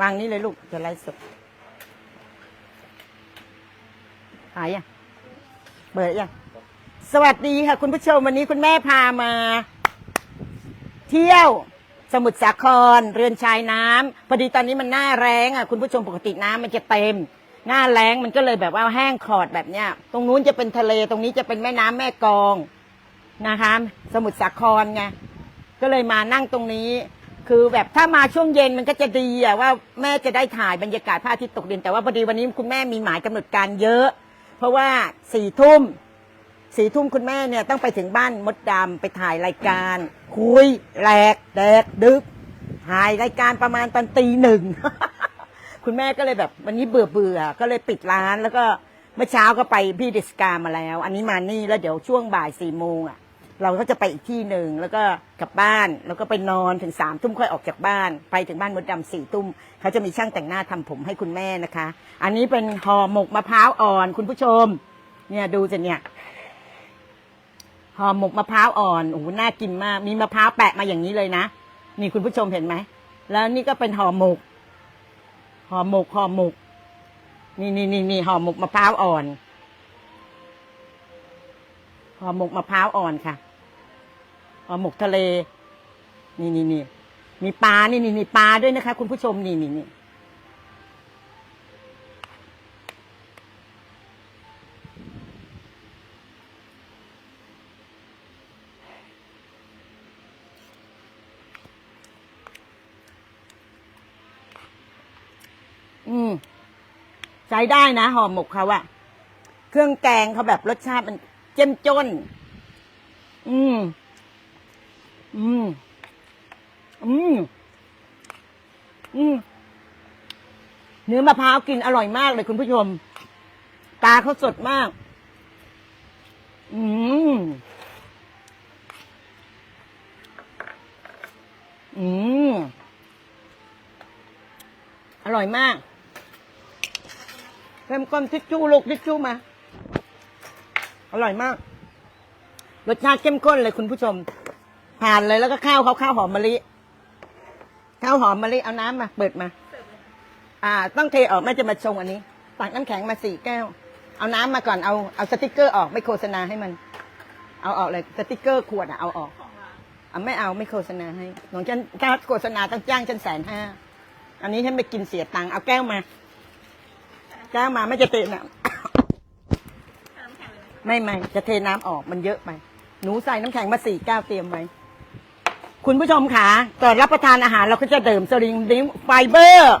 วางนี้เลยลูกจะไลฟ์สดหายยังเบิดยังสวัสดีค่ะ คุณผู้ชมวันนี้คุณแม่พามา เที่ยวสมุทรสาคร เรือนชายน้ำพอดีตอนนี้มันหน้าแรงอะคุณผู้ชมปกติน้ำมันจะเต็ม หน้าแรงมันก็เลยแบบว่าแห้งขอดแบบเนี้ย ตรงนู้นจะเป็นทะเลตรงนี้จะเป็นแม่น้ำแม่กองนะคะ สมุทรสาครไงก็เลยมานั่งตรงนี้ คือแบบถ้ามาช่วงเย็นมันก็จะดีอะว่าแม่จะได้ถ่ายบรรยากาศพระอาทิตย์ตกดิน แต่ว่าพอดีวันนี้คุณแม่มีหมายกำหนดการเยอะ เพราะว่าสี่ทุ่มสี่ทุ่มคุณแม่เนี่ยต้องไปถึงบ้านมดดำไปถ่ายรายการ คุยแหลกแดกดึก ถ่ายรายการประมาณตอนตีหนึ่ง คุณแม่ก็เลยแบบวันนี้เบื่อเบื่อก็เลยปิดร้านแล้วก็เมื่อเช้าก็ไปพี่ดิสกามาแล้ว อันนี้มานี่แล้วเดี๋ยวช่วงบ่ายสี่โมงอะ เราก็จะไปอีกที่หนึ่งแล้วก็กลับบ้านแล้วก็ไปนอนถึงสามทุ่มค่อยออกจากบ้าน ไปถึงบ้านมดดำสี่ทุ่มเขาจะมีช่างแต่งหน้าทำผมให้คุณแม่นะคะ อันนี้เป็นห่อหมกมะพร้าวอ่อนคุณผู้ชม เนี่ยดูสิเนี่ยห่อหมกมะพร้าวอ่อนโอ้โหน่ากินมากมีมะพร้าวแปะมาอย่างนี้เลยนะนี่คุณผู้ชมเห็นไหมแล้วนี่ก็เป็นห่อหมกห่อหมกห่อหมกนี่นี่นี่นี่ห่อหมกมะพร้าวอ่อนห่อหมกมะพร้าวอ่อนค่ะ ห่อหมกทะเล นี่นี่นี่มีปลา นี่นี่นี่ปลาด้วยนะคะ คุณผู้ชม นี่นี่นี่อืมใช้ได้นะห่อหมกเขาอะเครื่องแกงเขาแบบรสชาติมันเจ้มจน อืม อืมอืมอืมเนื้อมะพร้าวกินอร่อยมากเลยคุณผู้ชม ตาเขาสดมาก อืมอืมอร่อยมากเพิ่มก้นทิชชู่ลูกทิชชู่มา อร่อยมาก รสชาติเข้มข้นเลยคุณผู้ชม ผ่านเลยแล้วก็ข้าวเขาข้าวหอมมะลิข้าวหอมมะลิเอาน้ำมาเปิดมา อ่า ต้องเทออกแม่จะมาชงอันนี้ตักน้ำแข็งมาสี่แก้ว เอาน้ำมาก่อนเอาเอาสติกเกอร์ออกไม่โฆษณาให้มัน เอาออกเลยสติกเกอร์ขวดอะเอาออกอะไม่เอาไม่โฆษณาให้หนูฉันถ้าโฆษณาต้องจ้างฉันแสนห้าอันนี้ฉันไปกินเสียตังค์เอาแก้วมา แก้วมาไม่จะเทน้ำไม่ไม่จะเทน้ำออกมันเยอะไปหนูใส่น้ำแข็งมาสี่แก้วเตรียมไว้ คุณผู้ชมค่ะก่อนรับประทานอาหารเราก็จะดื่มสลิมดิ้งไฟเบอร์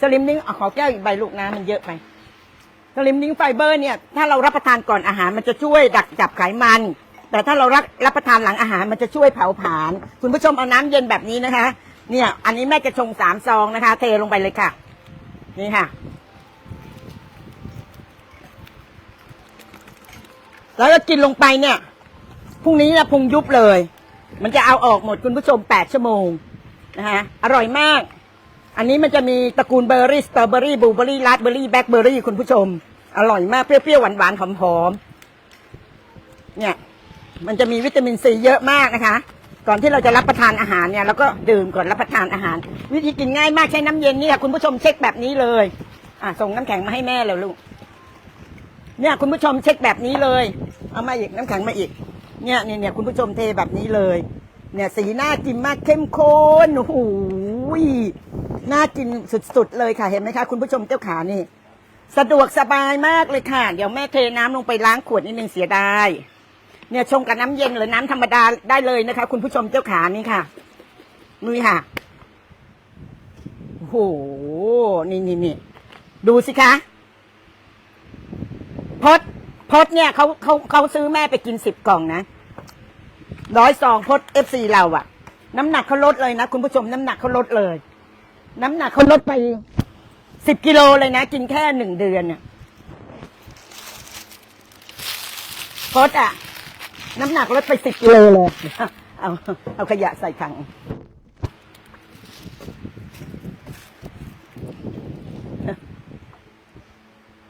สลิมดิ้งขอแก้วอีกใบลูกนะมันเยอะไปสลิมดิ้งไฟเบอร์เนี่ยถ้าเรารับประทานก่อนอาหารมันจะช่วยดักจับไขมัน แต่ถ้าเรารับรับประทานหลังอาหารมันจะช่วยเผาผลาญคุณผู้ชมเอาน้ำเย็นแบบนี้นะคะ เนี่ย อันนี้แม่จะชงสามซองนะคะ เทลงไปเลยค่ะ นี่ค่ะ แล้วก็กินลงไปเนี่ยพรุ่งนี้นะพุงยุบเลย มันจะเอาออกหมดคุณผู้ชมแปดชั่วโมงนะคะอร่อยมาก อันนี้มันจะมีตระกูลเบอร์รี่สตรอเบอรี่บลูเบอรี่ราสเบอรี่แบล็คเบอรี่คุณผู้ชม อร่อยมากเปรี้ยวๆหวานๆหอมๆเนี่ย มันจะมีวิตามินซีเยอะมากนะคะ ก่อนที่เราจะรับประทานอาหารเนี่ยเราก็ดื่มก่อนรับประทานอาหาร วิธีกินง่ายมากใช้น้ำเย็นนี่ยคุณผู้ชมเช็คแบบนี้เลยอะส่งน้ำแข็งมาให้แม่แล้วลูกเนี่ยคุณผู้ชมเช็คแบบนี้เลย เอามาอีกน้ำแข็งมาอีก เนี่ยเนี่ยเนี่ยคุณผู้ชมเทแบบนี้เลย เนี่ยสีหน่ากินมากเข้มข้นโอ้โหน่ากินสุดๆเลยค่ะเห็นไหมคะ คุณผู้ชมเจ้าขานี่ สะดวกสบายมากเลยค่ะ เดี๋ยวแม่เทน้ำลงไปล้างขวดนิดนึงเสียดายเนี่ยชงกับน้ำเย็นหรือน้ำธรรมดาได้เลยนะคะ คุณผู้ชมเจ้าขานี่ค่ะนี่ค่ะโอ้โหนี่นี่นี่ดูสิคะพดพดเนี่ยเขาเขาเขาซื้อแม่ไปกินสิบกล่องนะ ร้อยซองพดเอฟซีเราอะน้ำหนักเขาลดเลยนะ คุณผู้ชมน้ำหนักเขาลดเลย น้ำหนักเขาลดไปสิบกิโลเลยนะ กินแค่หนึ่งเดือนเนี่ยพดอะน้ำหนักลดไปสิบกิโลเลยเอาเอาขยะใส่ถัง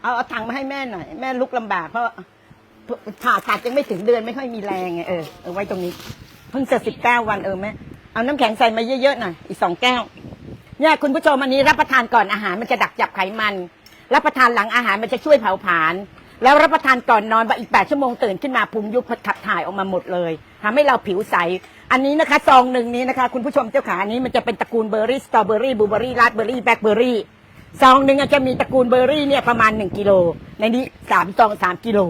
เอาเอาถังมาให้แม่หน่อย แม่ลุกลำบากเพราะ ผ่าตัดยังไม่ถึงเดือนไม่ค่อยมีแรงไงเออเอาไว้ตรงนี้ เพิ่งจะสิบเก้าวันเออแม่เอาน้ำแข็งใส่มาเยอะๆหน่อยอีกสองแก้วเนี่ยคุณผู้ชมอันนี้รับประทานก่อนอาหารมันจะดักจับไขมัน รับประทานหลังอาหารมันจะช่วยเผาผลาญแล้วรับประทานก่อนนอนอีกแปดชั่วโมงตื่นขึ้นมาพุงยุบขับถ่ายออกมาหมดเลยทำให้เราผิวใส อันนี้นะคะซองหนึ่งนี้นะคะ คุณผู้ชมเจ้าขาอันนี้มันจะเป็นตระกูลเบอร์รี่สตรอเบอรี่บลูเบอรี่ราสเบอรี่แบล็คเบอรี่ซองหนึ่งจจะมีตระกูลเบอร์รี่เนี่ยประมาณหนึ่งกิโลในนี้สามซองสามกิโล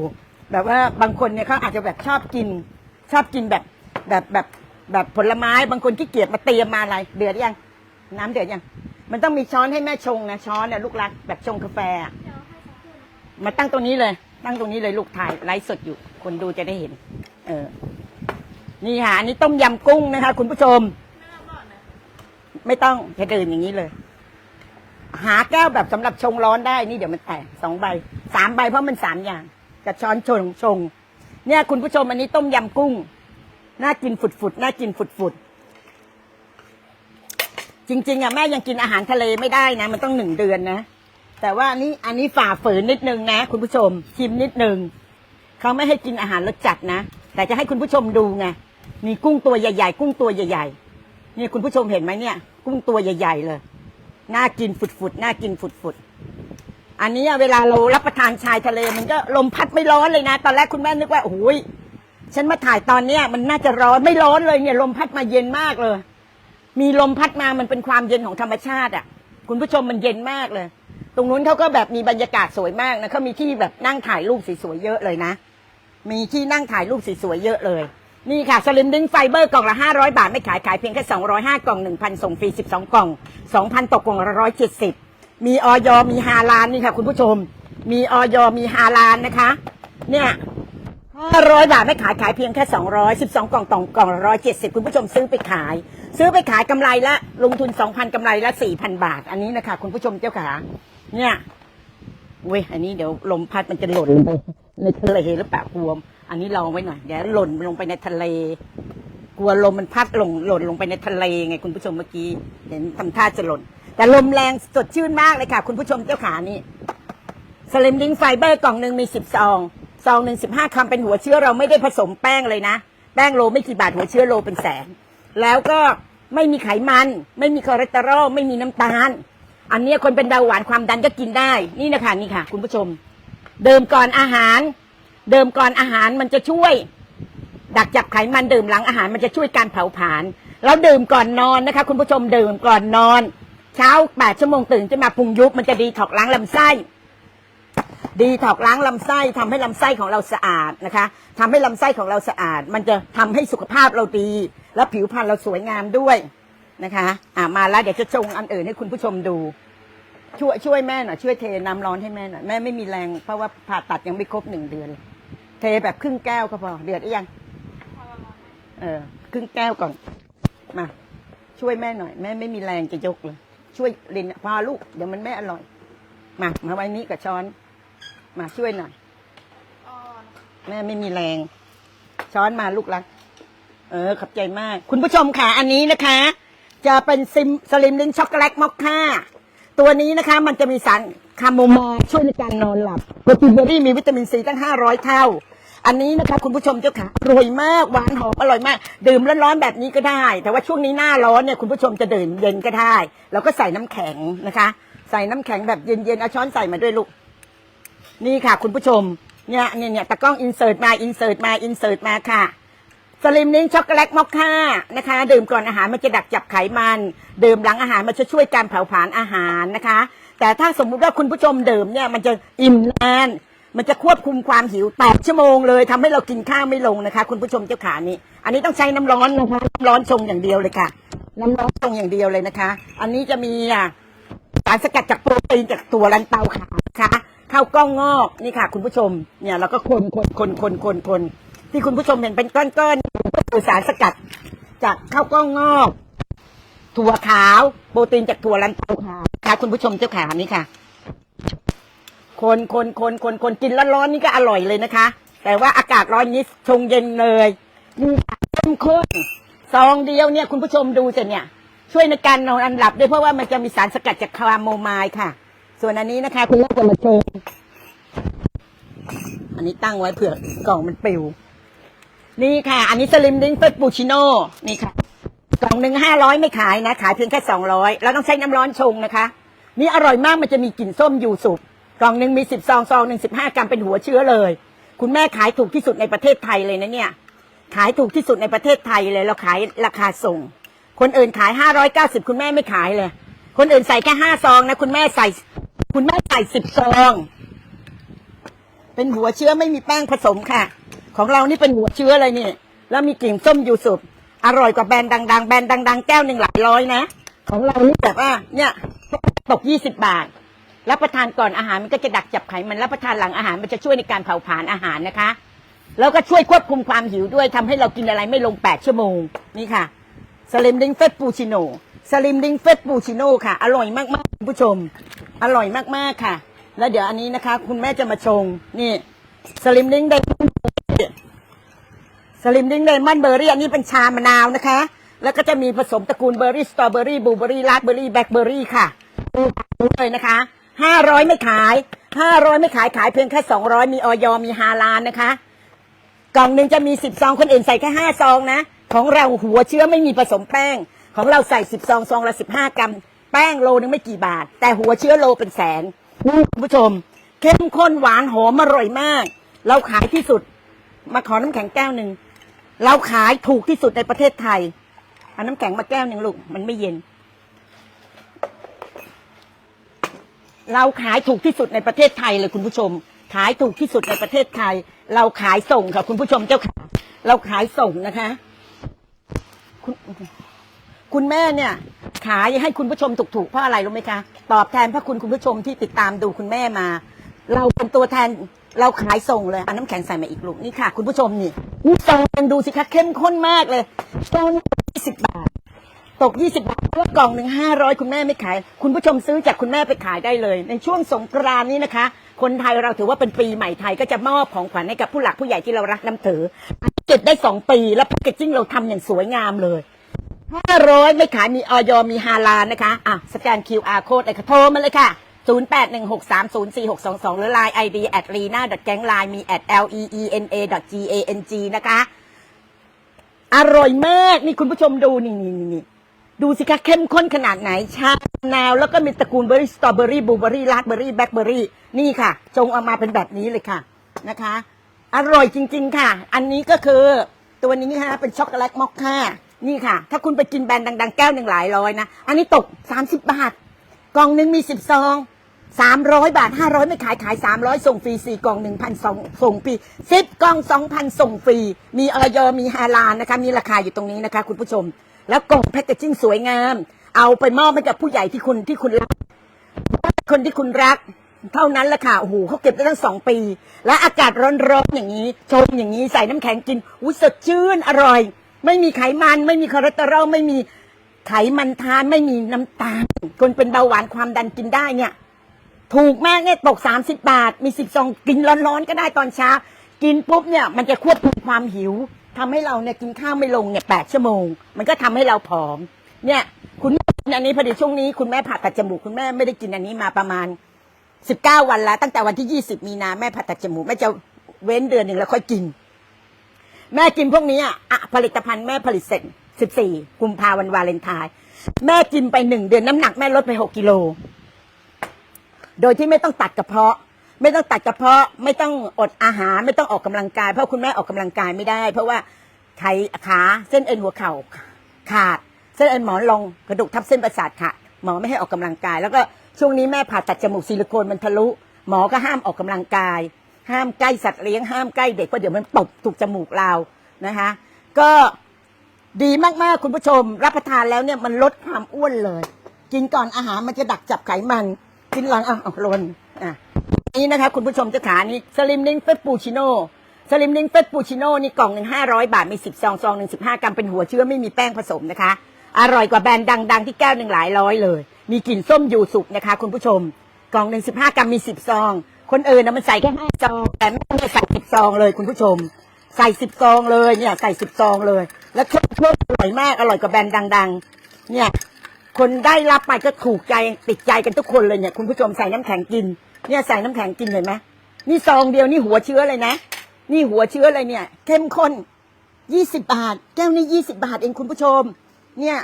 แบบว่าบางคนเนี่ยเขาอาจจะแบบชอบกิน ชอบกินแบบแบบแบบแบบผลไม้บางคนขี้เกียจมาเตรียมมาอะไร เดือดยัง น้ำเดือดยัง มันต้องมีช้อนให้แม่ชงนะช้อนเนี่ยลูกรักแบบชงกาแฟอะมาตั้งตรงนี้เลย ตั้งตรงนี้เลยลูกถ่ายไลฟ์สดอยู่ คนดูจะได้เห็น เออ นี่ค่ะอันนี้ต้มยำกุ้งนะคะ คุณผู้ชม ไม่ต้องจะดื่มอย่างนี้เลย หาแก้วแบบสำหรับชงร้อนได้นี่เดี๋ยวมันแตกสองใบสามใบเพราะมันสามอย่าง กับช้อนชงชง เนี่ย คุณผู้ชมอันนี้ต้มยำกุ้ง น่ากินฝุดๆน่ากินฝุดๆจริงๆอะแม่ยังกินอาหารทะเลไม่ได้นะ มันต้องหนึ่งเดือนนะ แต่ว่าอันนี้อันนี้ฝ่าฝืนนิดนึงนะ คุณผู้ชม ชิมนิดนึงเขาไม่ให้กินอาหารรสจัดนะ แต่จะให้คุณผู้ชมดูไงมีกุ้งตัวใหญ่ๆ กุ้งตัวใหญ่ๆนี่คุณผู้ชมเห็นไหมเนี่ย กุ้งตัวใหญ่ ๆ เลย น่ากินฝุดๆน่ากินฝุดๆ อันนี้เวลาเรารับประทานชายทะเลมันก็ลมพัดไม่ร้อนเลยนะตอนแรกคุณแม่นึกว่าโอ้ยฉันมาถ่ายตอนเนี้ยมันน่าจะร้อนไม่ร้อนเลยเนี่ย ลมพัดมาเย็นมากเลย มีลมพัดมามันเป็นความเย็นของธรรมชาติอะ คุณผู้ชมมันเย็นมากเลย ตรงนู้นเขาก็แบบมีบรรยากาศสวยมากนะเขามีที่แบบนั่งถ่ายรูปสวยๆเยอะเลยนะ มีที่นั่งถ่ายรูปสวยๆเยอะเลย นี่ค่ะสลิมดิ้งไฟเบอร์กล่องละ500บาทไม่ขายขายเพียงแค่205กล่อง1,000ส่งฟรี12กล่อง2,000ตกกล่องละ170 มีออยมีฮาลานนี่ค่ะ คุณผู้ชม มีออยมีฮาลานนะคะ เนี่ย500บาทไม่ขายขายเพียงแค่200 12กล่องต่องกล่องละ170คุณผู้ชมซื้อไปขาย ซื้อไปขายกำไรละลงทุน2,000กำไรละ4,000บาท อันนี้นะคะ คุณผู้ชมเจ้าขาเนี่ยเว้ยอันนี้เดี๋ยวลมพัดมันจะหล่นลงไปในทะเลหรือเปล่ากลัวอันนี้ลองไว้หน่อยเดี๋ยวหล่นลงไปในทะเล กลัวลมมันพัดลงหล่นลงไปในทะเลไงคุณผู้ชมเมื่อกี้เห็นทำท่าจะหล่น แต่ลมแรงสดชื่นมากเลยค่ะ คุณผู้ชมเจ้าขานี่สลิมดิ้งไฟเบอร์กล่องหนึ่งมีสิบซองซองหนึ่งสิบห้าคำเป็นหัวเชื้อเราไม่ได้ผสมแป้งเลยนะ แป้งโลไม่กี่บาทหัวเชื้อโลเป็นแสน แล้วก็ไม่มีไขมัน ไม่มีคอเลสเตอรอลไม่มีน้ำตาล อันนี้คนเป็นเบาหวานความดันก็กินได้นี่นะคะนี่ค่ะ คุณผู้ชม เดิมก่อนอาหาร เดิมก่อนอาหารมันจะช่วย ดักจับไขมันดื่มหลังอาหารมันจะช่วยการเผาผลาญแล้วดื่มก่อนนอนนะคะ คุณผู้ชมดื่มก่อนนอน เช้าแปดชั่วโมงตื่นจะมาพุงยุบมันจะดีถอกล้างลำไส้ ดีถอกล้างลำไส้ทำให้ลำไส้ของเราสะอาดนะคะทำให้ลำไส้ของเราสะอาด มันจะทำให้สุขภาพเราดี แล้วผิวพรรณเราสวยงามด้วยนะคะอ่ามาแล้วเดี๋ยวจะชงอันอื่นให้คุณผู้ชมดูช่วยช่วยแม่หน่อยช่วยเทน้ำร้อนให้แม่หน่อยแม่ไม่มีแรงเพราะว่าผ่าตัดยังไม่ครบหนึ่งเดือน เทแบบครึ่งแก้วก็พอเดือดหรือยังเออครึ่งแก้วก่อนมาช่วยแม่หน่อย แม่ไม่มีแรงจะยกเลย ช่วยลินพาลูกเดี๋ยวมันไม่อร่อย มามาไว้นี้กับช้อน มาช่วยหน่อยแม่ไม่มีแรง ช้อนมาลูกรัก เออขอบใจมาก คุณผู้ชมค่ะอันนี้นะคะ จะเป็นซิมสลิมลินช็อกโกแลตมอคค่าตัวนี้นะคะ มันจะมีสารคาโมไมล์ช่วยในการนอนหลับโปรตีนเบอร์รี่มีวิตามินซีตั้ง 500 เท่า อันนี้นะคะคุณผู้ชมเจ้าค่ะอร่อยมากหวานหอมอร่อยมาก ดื่มร้อนๆแบบนี้ก็ได้ แต่ว่าช่วงนี้หน้าร้อนเนี่ยคุณผู้ชมจะดื่มเย็นก็ได้ แล้วก็ใส่น้ำแข็งนะคะ ใส่น้ำแข็งแบบเย็นๆเอาช้อนใส่มาด้วยลูกนี่ค่ะ คุณผู้ชมเนี่ยเนี่ยเนี่ยตะกล้องอินเสิร์ตมาอินเสิร์ตมาอินเสิร์ตมาค่ะสลิมนิ้งช็อกโกแลตมอคค่านะคะ ดื่มก่อนอาหารมันจะดักจับไขมัน ดื่มหลังอาหารมันจะช่วยการเผาผลาญอาหารนะคะ แต่ถ้าสมมุติว่าคุณผู้ชมดื่มเนี่ยมันจะอิ่มนาน มันจะควบคุมความหิวแปดชั่วโมงเลยทำให้เรากินข้าวไม่ลงนะคะ คุณผู้ชมเจ้าขานี่ อันนี้ต้องใช้น้ำร้อนนะคะน้ำร้อนชงอย่างเดียวเลยค่ะ น้ำร้อนชงอย่างเดียวเลยนะคะ อันนี้จะมีอะสารสกัดจากโปรตีนจากตัวลันเตาขาวนะคะข้าวกล้องงอกนี่ค่ะ คุณผู้ชมเนี่ยเราก็คนคนคนคนคนคนที่คุณผู้ชมเห็นเป็นก้อนๆก็คือสารสกัดจากข้าวกล้องงอก ถั่วขาว โปรตีนจากถั่วลันเตาขาวค่ะคุณผู้ชมเจ้าขานี่ค่ะ คนคนคนคนคนกินร้อนๆนี่ก็อร่อยเลยนะคะ แต่ว่าอากาศร้อนนี้ชงเย็นเลยนี่ค่ะเข้มข้นซองเดียวเนี่ยคุณผู้ชมดูสิเนี่ยช่วยในการนอนอันหลับด้วยเพราะว่ามันจะมีสารสกัดจากคาโมไมล์ค่ะ ส่วนอันนี้นะคะ คุณแม่จะมาชว์อันนี้ตั้งไว้เผื่อกล่องมันปลิว นี่ค่ะ อันนี้สลิมดิ้งเฟสปูชิโน่นี่ค่ะกล่องหนึ่งห้าร้อยไม่ขายนะ ขายเพียงแค่สองร้อยแล้วต้องใช้น้ำร้อนชงนะคะ นี่อร่อยมากมันจะมีกลิ่นส้มอยู่สุก กล่องหนึ่งมีสิบซองซองหนึ่งสิบห้ากรัมเป็นหัวเชื้อเลย คุณแม่ขายถูกที่สุดในประเทศไทยเลยนะเนี่ย ขายถูกที่สุดในประเทศไทยเลยเราขายราคาส่ง คนอื่นขายห้าร้อยเก้าสิบคุณแม่ไม่ขายเลย คนอื่นใส่แค่ห้าซองนะคุณแม่ใส่ คุณแม่ใส่สิบซอง เป็นหัวเชื้อไม่มีแป้งผสมค่ะ ของเรานี่เป็นหัวเชื้อเลยนี่แล้วมีกลิ่นส้มยูสุบอร่อยกว่าแบรนด์ดังๆ แบรนด์ดังๆ แก้วหนึ่งหลายร้อยนะ ของเรานี่แบบว่าเนี่ยตกยี่สิบบาท รับประทานก่อนอาหารมันก็จะดักจับไขมันรับประทานหลังอาหารมันจะช่วยในการเผาผลาญอาหารนะคะ แล้วก็ช่วยควบคุมความหิวด้วยทำให้เรากินอะไรไม่ลงแปดชั่วโมงนี่ค่ะสลิมดิงเฟสปูชิโน่สลิมดิงเฟสปูชิโน่ค่ะ อร่อยมากๆคุณผู้ชม อร่อยมากๆค่ะ แล้วเดี๋ยวอันนี้นะคะ คุณแม่จะมาชงนี่สลิมดิงไดสลิมดิงไดมอนด์เบอร์รี่อันนี้เป็นชามะนาวนะคะ แล้วก็จะมีผสมตระกูลเบอร์รี่สตรอเบอร์รี่บลูเบอร์รี่ราสเบอร์รี่แบล็คเบอร์รี่ค่ะดูเลยนะคะ ห้าร้อยไม่ขายห้าร้อยไม่ขายขายเพียงแค่สองร้อยมีออยมีฮาลานนะคะ กล่องหนึ่งจะมีสิบซองคนอื่นใส่แค่ห้าซองนะ ของเราหัวเชื้อไม่มีผสมแป้ง ของเราใส่สิบซองซองละสิบห้ากรัม แป้งโลนึงไม่กี่บาท แต่หัวเชื้อโลเป็นแสนนี่คุณผู้ชม เข้มข้นหวานหอมอร่อยมาก เราขายที่สุด มาขอน้ำแข็งแก้วหนึ่งเราขายถูกที่สุดในประเทศไทยเอาน้ำแข็งมาแก้วหนึ่งลูกมันไม่เย็น เราขายถูกที่สุดในประเทศไทยเลยคุณผู้ชม ขายถูกที่สุดในประเทศไทย เราขายส่งค่ะคุณผู้ชมเจ้าค่ะเราขายส่งนะคะคุณคุณแม่เนี่ยขายให้คุณผู้ชมถูกๆเพราะอะไรรู้ไหมคะ ตอบแทนพระคุณคุณผู้ชมที่ติดตามดูคุณแม่มา เราเป็นตัวแทนเราขายส่งเลยเอาน้ำแข็งใส่มาอีกลูกนี่ค่ะ คุณผู้ชมนี่นี่ซองยังดูสิคะเข้มข้นมากเลยซองยี่สิบบาท ตก 20 บาทแล้วกล่องหนึ่ง500 คุณแม่ไม่ขาย คุณผู้ชมซื้อจากคุณแม่ไปขายได้เลย ในช่วงสงกรานต์นี้นะคะ คนไทยเราถือว่าเป็นปีใหม่ไทยก็จะมอบของขวัญให้กับผู้หลักผู้ใหญ่ที่เรารักน้ำถือเก็บได้ 2 ปี แล้วแพคเกจจิ้งเราทำอย่างสวยงามเลย500 ไม่ขายมีออยมีฮาลานะคะ อะ สแกน QR code เลยค่ะโทรมาเลยค่ะ 0816304622 หรือ Line ID at lena gang line มี at l e e n a g a n g นะคะ อร่อยมาก นี่คุณผู้ชมดู นี่นี่นี่ ดูสิคะเข้มข้นขนาดไหน ชามะนาว แล้วก็มีตระกูลเบอร์รี่สตรอเบอรี่บลูเบอรี่ราสเบอรี่แบล็คเบอรี่นี่ค่ะ จงเอามาเป็นแบบนี้เลยค่ะนะคะ อร่อยจริง ๆ ค่ะ อันนี้ก็คือตัวนี้ค่ะเป็นช็อกโกแลตมอคค่านี่ค่ะ ถ้าคุณไปกินแบรนด์ดัง ๆ แก้วหนึ่งหลายร้อยนะ อันนี้ตก 30 บาท กล่องหนึ่งมีสิบซองสามร้อยบาทห้าร้อยไม่ขายขายสามร้อยส่งฟรีสี่กล่องหนึ่งพันสองส่งฟรีสิบกล่องสองพันส่งฟรี มีออยมีฮาลาลนะคะ มีราคาอยู่ตรงนี้นะคะ คุณผู้ชม แล้วกล่องแพคเกจจิ้งสวยงาม เอาไปมอบให้กับผู้ใหญ่ที่คุณที่คุณรัก คนที่คุณรัก เท่านั้นแหละค่ะโอ้โหเขาเก็บได้ตั้งสองปี และอากาศร้อนๆอย่างนี้ ชมอย่างนี้ใส่น้ำแข็งกินอุ้ยสดชื่นอร่อย ไม่มีไขมัน ไม่มีคอเลสเตอรอลไม่มีไขมันทานไม่มีน้ำตาล คนเป็นเบาหวานความดันกินได้เนี่ย ถูกมากเนี่ยตก30บาท มีสิบซองกินร้อนๆก็ได้ตอนเช้า กินปุ๊บเนี่ยมันจะควบคุมความหิว ทำให้เราเนี่ยกินข้าวไม่ลงเนี่ยแปดชั่วโมง มันก็ทำให้เราผอม เนี่ย คุณแม่กินอันนี้พอดีช่วงนี้คุณแม่ผ่าตัดจมูกคุณแม่ไม่ได้กินอันนี้มาประมาณ19วันแล้ว ตั้งแต่วันที่20มีนาแม่ผ่าตัดจมูกแม่จะเว้นเดือนหนึ่งแล้วค่อยกิน แม่กินพวกนี้อะอะผลิตภัณฑ์แม่ผลิตเสร็จ14กุมภาวันวาเลนไทน์แม่กินไปหนึ่งเดือนน้ำหนักแม่ลดไป6กิโลโดยที่ไม่ต้องตัดกระเพาะ ไม่ต้องตัดกระเพาะไม่ต้องอดอาหารไม่ต้องออกกำลังกาย เพราะคุณแม่ออกกำลังกายไม่ได้ เพราะว่าไขขาเส้นเอ็นหัวเข่าขาด เส้นเอ็นหมอนลงกระดูกทับเส้นประสาทขาดหมอไม่ให้ออกกำลังกาย แล้วก็ช่วงนี้แม่ผ่าตัดจมูกซิลิโคนมันทะลุ หมอก็ห้ามออกกำลังกาย ห้ามใกล้สัตว์เลี้ยงห้ามใกล้เด็กเพราะเดี๋ยวมันตบถูกจมูกเรานะคะ ก็ดีมากๆคุณผู้ชม รับประทานแล้วเนี่ยมันลดความอ้วนเลย กินก่อนอาหารมันจะดักจับไขมัน กินหลังอะเอาลนอะ นี่นะคะคุณผู้ชมเจ้าขานี่สลิมลิงเฟสปูชิโน่สลิมลิงเฟสปูชิโน่นี่กล่องหนึ่งห้าร้อยบาทมีสิบซองซองหนึ่งสิบห้ากรัมเป็นหัวเชื้อไม่มีแป้งผสมนะคะ อร่อยกว่าแบรนด์ดัง ๆ ที่แก้วหนึ่งหลายร้อยเลย มีกลิ่นส้มอยู่สุกนะคะ คุณผู้ชม กล่องหนึ่งสิบห้ากรัมมีสิบซอง คนอื่นนะมันใส่แค่ห้าซองแต่แม่เนี่ใส่สิบซองเลยคุณผู้ชม ใส่สิบซองเลยเนี่ยใส่สิบซองเลย แล้วเครื่องเครื่อร่อยมากอร่อยกว่าแบรนด์ดัง ๆ เนี่ยคนได้รับไปก็ถูกใจติดใจกันทุกคนเลยเนี่ยคุณผู้ชมใส่น้ำแข็งกิน เนี่ยใส่น้ำแข็งกินเห็นไหมนี่ซองเดียวนี่หัวเชื้อเลยนะ นี่หัวเชื้อเลยเนี่ย เข้มข้นยี่สิบบาท แก้วนี้ยี่สิบาทเองคุณผู้ชม เนี่ย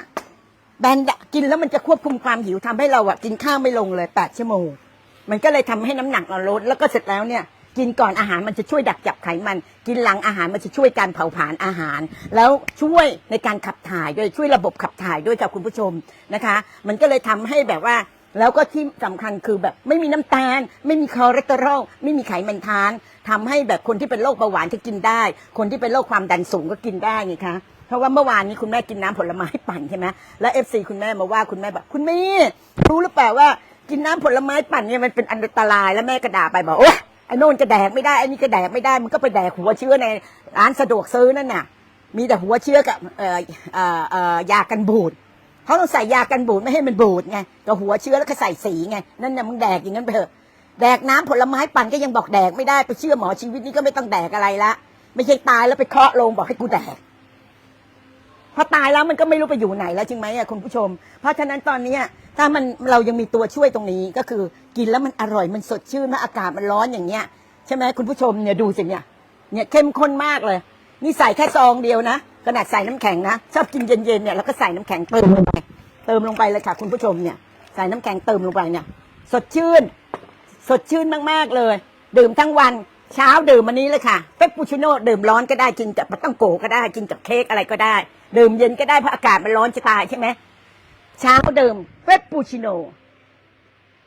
แบนดะกินแล้วมันจะควบคุมความหิวทำให้เราอะกินข้าวไม่ลงเลยแปดชั่วโมง มันก็เลยทำให้น้ำหนักเราลดแล้วก็เสร็จแล้วเนี่ย กินก่อนอาหารมันจะช่วยดักจับไขมัน กินหลังอาหารมันจะช่วยการเผาผลาญอาหาร แล้วช่วยในการขับถ่ายด้วยช่วยระบบขับถ่ายด้วยค่ะคุณผู้ชมนะคะ มันก็เลยทำให้แบบว่า แล้วก็ที่สำคัญคือแบบไม่มีน้ำตาล ไม่มีคอเลสเตอรอลไม่มีไขมันทานทำให้แบบคนที่เป็นโรคเบาหวานก็กินได้ คนที่เป็นโรคความดันสูงก็กินได้ไงคะเพราะว่าเมื่อวานนี้คุณแม่กินน้ำผลไม้ปั่นใช่ไหมแล้วเอฟซีคุณแม่มาว่าคุณแม่บอกคุณแม่รู้หรือเปล่าว่ากินน้ำผลไม้ปั่นเนี่ยมันเป็นอันตรายแล้วแม่ก็ด่าไปบอกโอ๊ยไอ้โน่นจะแดกไม่ได้ไอ้นี่ก็แดกไม่ได้มันก็ไปแดกหัวเชื้อในร้านสะดวกซื้อนั่นน่ะ มีแต่หัวเชื้อกับเอ่อเอ่อเอ่อยากันบูด เขาต้องใส่ยากันบูดไม่ให้มันบูดไงกับหัวเชื้อแล้วก็ใส่สีไงนั่นน่ะมึงแดกอย่างนั้นไปเถอะแดกน้ำผลไม้ปั่นก็ยังบอกแดกไม่ได้ไปเชื่อหมอชีวิตนี้ก็ไม่ต้องแดกอะไรละไม่ใช่ตายแล้วไปเคาะลงบอกให้กูแดกพอตายแล้วมันก็ไม่รู้ไปอยู่ไหนแล้วจริงไหมอะคุณผู้ชม เพราะฉะนั้นตอนนี้ถ้ามันเรายังมีตัวช่วยตรงนี้ก็คือกินแล้วมันอร่อยมันสดชื่นแล้วอากาศมันร้อนอย่างเงี้ยใช่ไหมคุณผู้ชมเนี่ยดูสิเนี่ยเนี่ยเข้มข้นมากเลย นี่ใส่แค่ซองเดียวนะ ขนาดใส่น้ำแข็งนะ ชอบกินเย็นๆเนี่ยแล้วก็ใส่น้ำแข็งเติมลงไป เติมลงไปเลยค่ะ คุณผู้ชมเนี่ย ใส่น้ำแข็งเติมลงไปเนี่ย สดชื่น สดชื่นมากๆเลย ดื่มทั้งวันเช้าดื่มอันนี้เลยค่ะเปปปูชิโน่ดื่มร้อนก็ได้กินกับปาต้องโกก็ได้กินกับเค้กอะไรก็ได้ ดื่มเย็นก็ได้เพราะอากาศมันร้อนจะตายใช่ไหมเช้าดื่มเปปปูชิโน่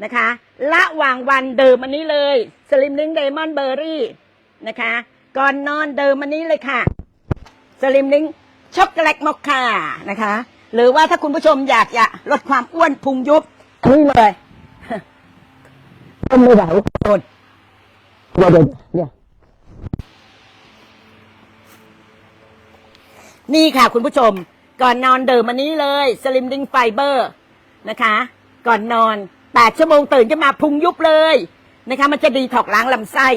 นะคะละหว่างวันดื่มอันนี้เลยสลิมลิงเดมอนเบอร์รี่นะคะ ก่อนนอนดื่มอันนี้เลยค่ะ สลิมลิงช็อกโกแลตมอคค่านะคะ หรือว่าถ้าคุณผู้ชมอยากจะลดความอ้วนพุงยุบนี่เลยต้มไม่ไหวโดนเดี๋ยวเดี๋ยวเดี๋ยนี่ค่ะคุณผู้ชม ก่อนนอนดื่มอันนี้เลยสลิมดิงไฟเบอร์นะคะ ก่อนนอนแปดชั่วโมงตื่นจะมาพุงยุบเลยนะคะ มันจะดีถอกล้างลำไส้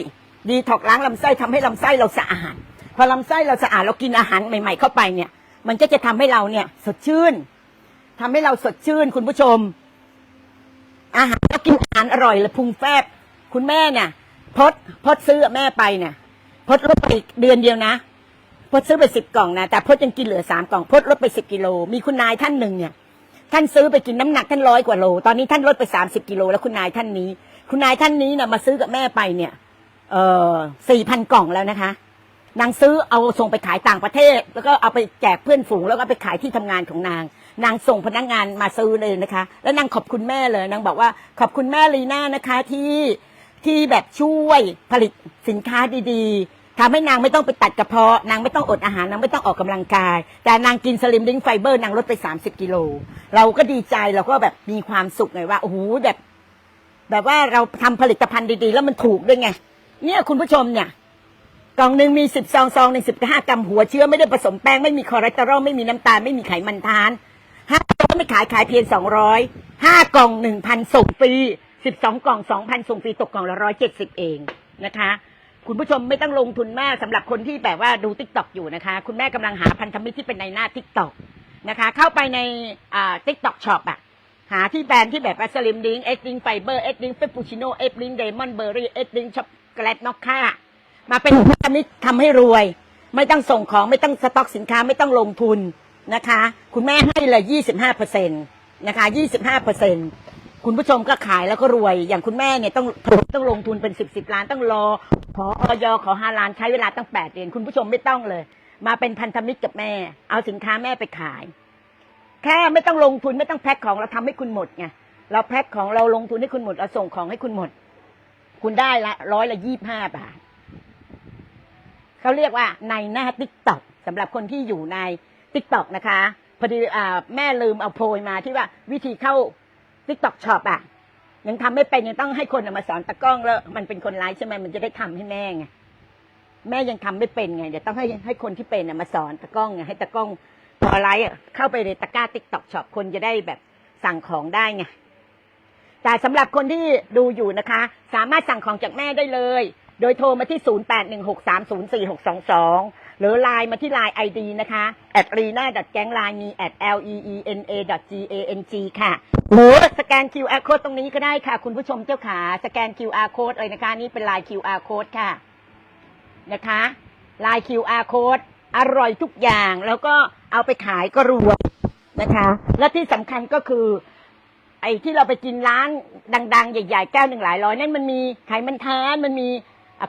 ดีถอกล้างลำไส้ทำให้ลำไส้เราสะอาด พอลำไส้เราสะอาดเรากินอาหารใหม่ ๆ เข้าไปเนี่ย มันก็จะทำให้เราเนี่ยสดชื่นทำให้เราสดชื่นคุณผู้ชม อาหารเรากินอาหารอร่อยลยพุงแฟบ คุณแม่เนี่ยพดพดซื้อแม่ไปเนี่ยพดลดไปอีกเดือนเดียวนะพดซื้อไปสิบกล่องนะแต่พดยังกินเหลือสามกล่องพดลดไปสิบกิโล มีคุณนายท่านหนึ่งเนี่ย ท่านซื้อไปกินน้ำหนักท่านร้อยกว่าโล ตอนนี้ท่านลดไปสามสิบกิโลแล้วคุณนายท่านนี้ คุณนายท่านนี้เนี่ยมาซื้อกับแม่ไปเนี่ย เออสี่พันกล่องแล้วนะคะ นางซื้อเอาส่งไปขายต่างประเทศ แล้วก็เอาไปแจกเพื่อนฝูงแล้วก็ไปขายที่ทำงานของนาง นางส่งพนักงานมาซื้อเลยนะคะ แล้วนางขอบคุณแม่เลยนางบอกว่าขอบคุณแม่ลีน่านะคะที่ที่แบบช่วยผลิตสินค้าดีๆทำให้นางไม่ต้องไปตัดกระเพาะนางไม่ต้องอดอาหารนางไม่ต้องออกกำลังกาย แต่นางกินสลิมดิ้งไฟเบอร์นางลดไป 30 กิโล เราก็ดีใจเราก็แบบมีความสุขไงว่าโอ้โหแบบ แบบว่าเราทำผลิตภัณฑ์ดีๆ แล้วมันถูกด้วยไงเนี่ยคุณผู้ชมเนี่ย กล่องหนึ่งมีสิบซองซองหนึ่งสิบห้ากรัมหัวเชื้อไม่ได้ผสมแป้งไม่มีคอเลสเตอรอลไม่มีน้ำตาลไม่มีไขมันทานห้ากล่องไม่ขายขายเพียงสองร้อยห้ากล่องหนึ่งพันส่งฟรีสิบสองกล่องสองพันส่งฟรีตกกล่องละร้อยเจ็ดสิบเองนะคะ คุณผู้ชมไม่ต้องลงทุนมากสำหรับคนที่แบบว่าดูทิกตอกอยู่นะคะ คุณแม่กำลังหาพันธมิตรที่เป็นในหน้าทิกตอกนะคะ เข้าไปในอ่าทิกตอกช็อปอะหาที่แบรนด์ที่แบบสลิมดิงเอ็ดดิงไฟเบอร์เอ็ดดิงเฟปปูชิโน่เอ็ดดิงเดมอนเบอร์รี่เอ็ดดิงช็อกโกแลตนอกค่า มาเป็นพันธมิตรทำให้รวย ไม่ต้องส่งของไม่ต้องสต็อกสินค้าไม่ต้องลงทุนนะคะ คุณแม่ให้เลยยี่สิบห้าเปอร์เซ็นตนะคะยี่สิบห้าเปอร์เซ็นคุณผู้ชมก็ขายแล้วก็รวย อย่างคุณแม่เนี่ยต้องต้องลงทุนเป็นสิบสิบล้านต้องรอ ขอออยขอห้าล้านใช้เวลาตั้งแปดเดือนคุณผู้ชมไม่ต้องเลย มาเป็นพันธมิตรกับแม่ เอาสินค้าแม่ไปขาย แค่ไม่ต้องลงทุนไม่ต้องแพ็คของเราทำให้คุณหมดไงเราแพ็คของเราลงทุนให้คุณหมดเราส่งของให้คุณหมด คุณได้ละร้อยละยี่บห้าบาท เขาเรียกว่าในหน้าติ๊กต็อกสำหรับคนที่อยู่ในติ๊กต็อกนะคะพอดีอ่าแม่ลืมเอาโพยมาที่ว่าวิธีเข้าติ๊กต็อกช็อปอะ ยังทำไม่เป็นยังต้องให้คนมาสอนตะกล้องแล้ว มันเป็นคนร้ายใช่ไหมมันจะได้ทำให้แม่ไงแม่ยังทำไม่เป็นไงเดี๋ยวต้องให้ให้คนที่เป็นน่ะมาสอนตะกล้องไงให้ตะกล้องพอไลฟ์เข้าไปในตะกร้าติ๊กต็อกช็อปคนจะได้แบบสั่งของได้ไงแต่สำหรับคนที่ดูอยู่นะคะ สามารถสั่งของจากแม่ได้เลย โดยโทรมาที่ 0816304622 หรือไลน์มาที่ไลน์ ID นะคะ at rena g a n g line มี at l e e n a g a n g ค่ะ หรือสแกน QR code ตรงนี้ก็ได้ค่ะ คุณผู้ชมเจ้าขา สแกน QR code เลยนะคะ นี่เป็นไลน์ QR code ค่ะ นะคะลาย QR code อร่อยทุกอย่าง แล้วก็เอาไปขายก็รวยนะคะ และที่สำคัญก็คือไอ้ที่เราไปกินร้านดัง ๆ ใหญ่ ๆ แก้วหนึ่งหลายร้อยนั่นมันมีไขมันทานมันมี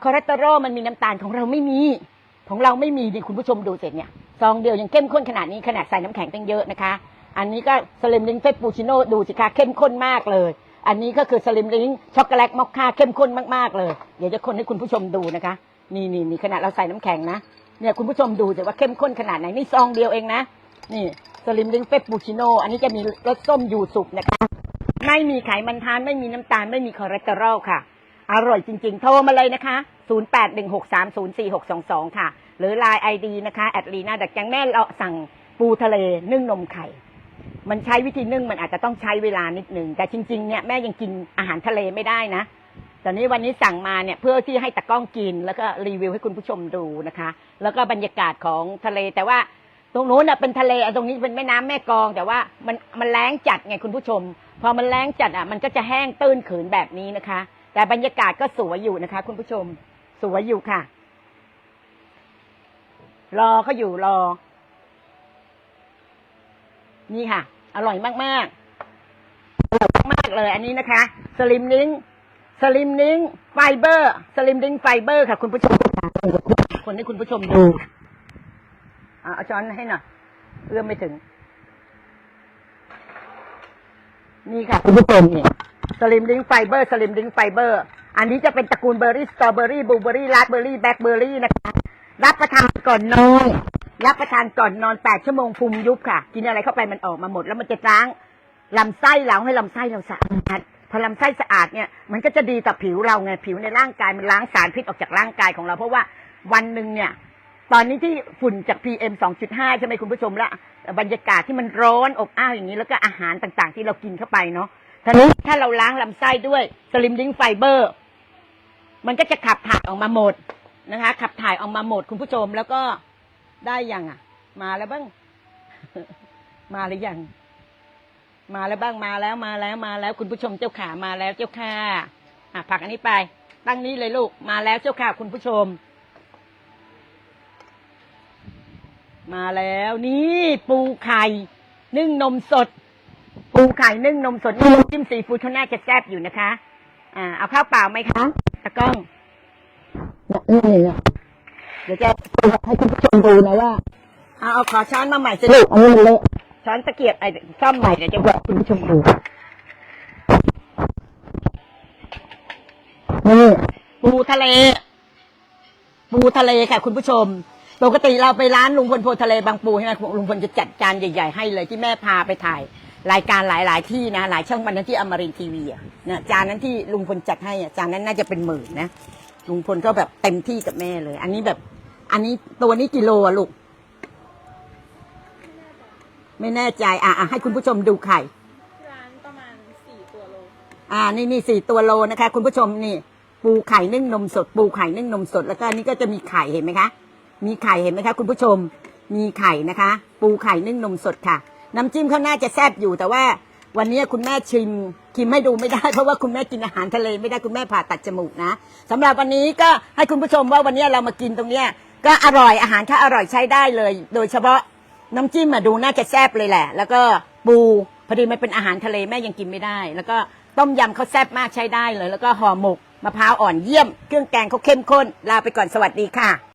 คอเลสเตอรอลมันมีน้ำตาลของเราไม่มี ของเราไม่มีนี่คุณผู้ชมดูเสร็จเนี่ยซองเดียวยังเข้มข้นขนาดนี้ขนาดใส่น้ำแข็งตั้งเยอะนะคะ อันนี้ก็สลิมลิงเฟปปูชิโน่ดูสิคะเข้มข้นมากเลย อันนี้ก็คือสลิมลิงช็อกโกแลตมอคค่าเข้มข้นมากๆเลย เดี๋ยวจะคนให้คุณผู้ชมดูนะคะ นี่นี่นี่ขนาดเราใส่น้ำแข็งนะเนี่ยคุณผู้ชมดูสิว่าเข้มข้นขนาดไหนนี่ซองเดียวเองนะนี่สลิมลิงเฟปปูชิโน่อันนี้จะมีรสส้มยูสุกนะคะ ไม่มีไขมันทานไม่มีน้ำตาลไม่มีคอเลสเตอรอลค่ะ อร่อยจริง ๆ โทรมาเลยนะคะ 0816304622 ค่ะ หรือ Line ID นะคะแอดลีนาดักแกงแม่เราสั่งปูทะเลนึ่งนมไข่ มันใช้วิธีนึ่งมันอาจจะต้องใช้เวลานิดนึงแต่จริงๆเนี่ยแม่ยังกินอาหารทะเลไม่ได้นะแต่นี้วันนี้สั่งมาเนี่ยเพื่อที่ให้ตะกล้องกิน แล้วก็รีวิวให้คุณผู้ชมดูนะคะ แล้วก็บรรยากาศของทะเลแต่ว่าตรงนู้นน่ะเป็นทะเลตรงนี้เป็นแม่น้ำแม่กอง แต่ว่ามันมันแล้งจัดไงคุณผู้ชม พอมันแล้งจัดอะมันก็จะแห้งตื้นขืนแบบนี้นะคะ แต่บรรยากาศก็สวยอยู่นะคะ คุณผู้ชม สวยอยู่ค่ะ รอเขาอยู่รอ นี่ค่ะ อร่อยมากๆอร่อยมากเลยอันนี้นะคะ สลิมลิงสลิมลิงไฟเบอร์ สลิมลิงไฟเบอร์ค่ะ คุณผู้ชมคนให้คุณผู้ชมดูอะเอาช้อนให้หน่อยเอื้อมไม่ถึง นี่ค่ะ คุณผู้ชมเนี่ย สลิมลิงไฟเบอร์สลิมลิงไฟเบอร์ อันนี้จะเป็นตระกูลเบอร์รี่สตรอเบอรี่บลูเบอรี่ราสเบอรี่แบล็คเบอรี่นะคะรับประทานก่อนนอนรับประทานก่อนนอนแปดชั่วโมงภูมิยุบค่ะ กินอะไรเข้าไปมันออกมาหมด แล้วมันจะล้างลำไส้เราให้ลำไส้เราสะอาดพอลำไส้สะอาดเนี่ยมันก็จะดีต่อผิวเราไงผิวในร่างกายมันล้างสารพิษออกจากร่างกายของเรา เพราะว่าวันหนึ่งเนี่ย ตอนนี้ที่ฝุ่นจาก PM 2.5 ใช่ไหมคุณผู้ชมละบรรยากาศที่มันร้อนอบอ้าวอย่างนี้แล้วก็อาหารต่างๆ ที่เรากินเข้าไปเนาะ ทีนี้ถ้าเราล้างลำไส้ด้วยสลิมลิงไฟเบอร์ มันก็จะขับถ่ายออกมาหมดนะคะ ขับถ่ายออกมาหมดคุณผู้ชมแล้วก็ได้ยังอะ มาแล้วบ้าง มาหรือยังมาแล้วบ้างมาแล้วมาแล้วมาแล้วคุณผู้ชมเจ้าขามาแล้วเจ้าค่ะอะผักอันนี้ไป ตั้งนี้เลยลูก มาแล้วเจ้าค่ะคุณผู้ชม มาแล้วนี่ปูไข่นึ่งนมสด ปูไข่นึ่งนมสดนี่น้ำจิ้มซีฟู้ดเขาน่าจะแซ่บอยู่นะคะ อ่า เอาข้าวเปล่าไหมคะตะกล้องนี่เนี่ยเดี๋ยวจะให้คุณผู้ชมดูนะว่าเอาเอาขอช้อนมาใหม่สิลูกอันนี้มันเละช้อนตะเกียบไอ้ซ่อมใหม่เดี๋ยวจะบอกคุณผู้ชมดูนี่ปูทะเล ปูทะเลค่ะ คุณผู้ชมปกติเราไปร้านลุงพลโพทะเลบางปูใช่ไหมลุงพลจะจัดจานใหญ่ ๆ ให้เลยที่แม่พาไปถ่าย รายการหลาย ๆ ที่นะหลายช่องวันนั้นที่อมรินทร์ทีวีอะนะจานนั้นที่ลุงพลจัดให้อะจานนั้นน่าจะเป็นหมื่นนะลุงพลก็แบบเต็มที่กับแม่เลย อันนี้แบบ อันนี้ตัวนี้กิโลอะลูก ไม่แน่ใจอะอะให้คุณผู้ชมดูไข่ร้านประมาณสี่ตัวโล อ่านี่นี่สี่ตัวโลนะคะ คุณผู้ชมนี่ ปูไข่นึ่งนมสด ปูไข่นึ่งนมสด แล้วก็อันนี้ก็จะมีไข่เห็นไหมคะ มีไข่เห็นไหมคะ คุณผู้ชม มีไข่นะคะ ปูไข่นึ่งนมสดค่ะ น้ำจิ้มเขาน่าจะแซ่บอยู่แต่ว่า วันนี้คุณแม่ชิมชิมให้ดูไม่ได้เพราะว่าคุณแม่กินอาหารทะเลไม่ได้คุณแม่ผ่าตัดจมูกนะสำหรับวันนี้ก็ให้คุณผู้ชมว่าวันนี้เรามากินตรงเนี้ยก็อร่อยอาหารค่าอร่อยใช้ได้เลย โดยเฉพาะน้ำจิ้มมาดูน่าจะแซ่บเลยแหละ แล้วก็ปูพอดีมันเป็นอาหารทะเลแม่ยังกินไม่ได้ แล้วก็ต้มยำเขาแซ่บมากใช้ได้เลย แล้วก็ห่อหมกมะพร้าวอ่อนเยี่ยม เครื่องแกงเขาเข้มข้น ลาไปก่อนสวัสดีค่ะ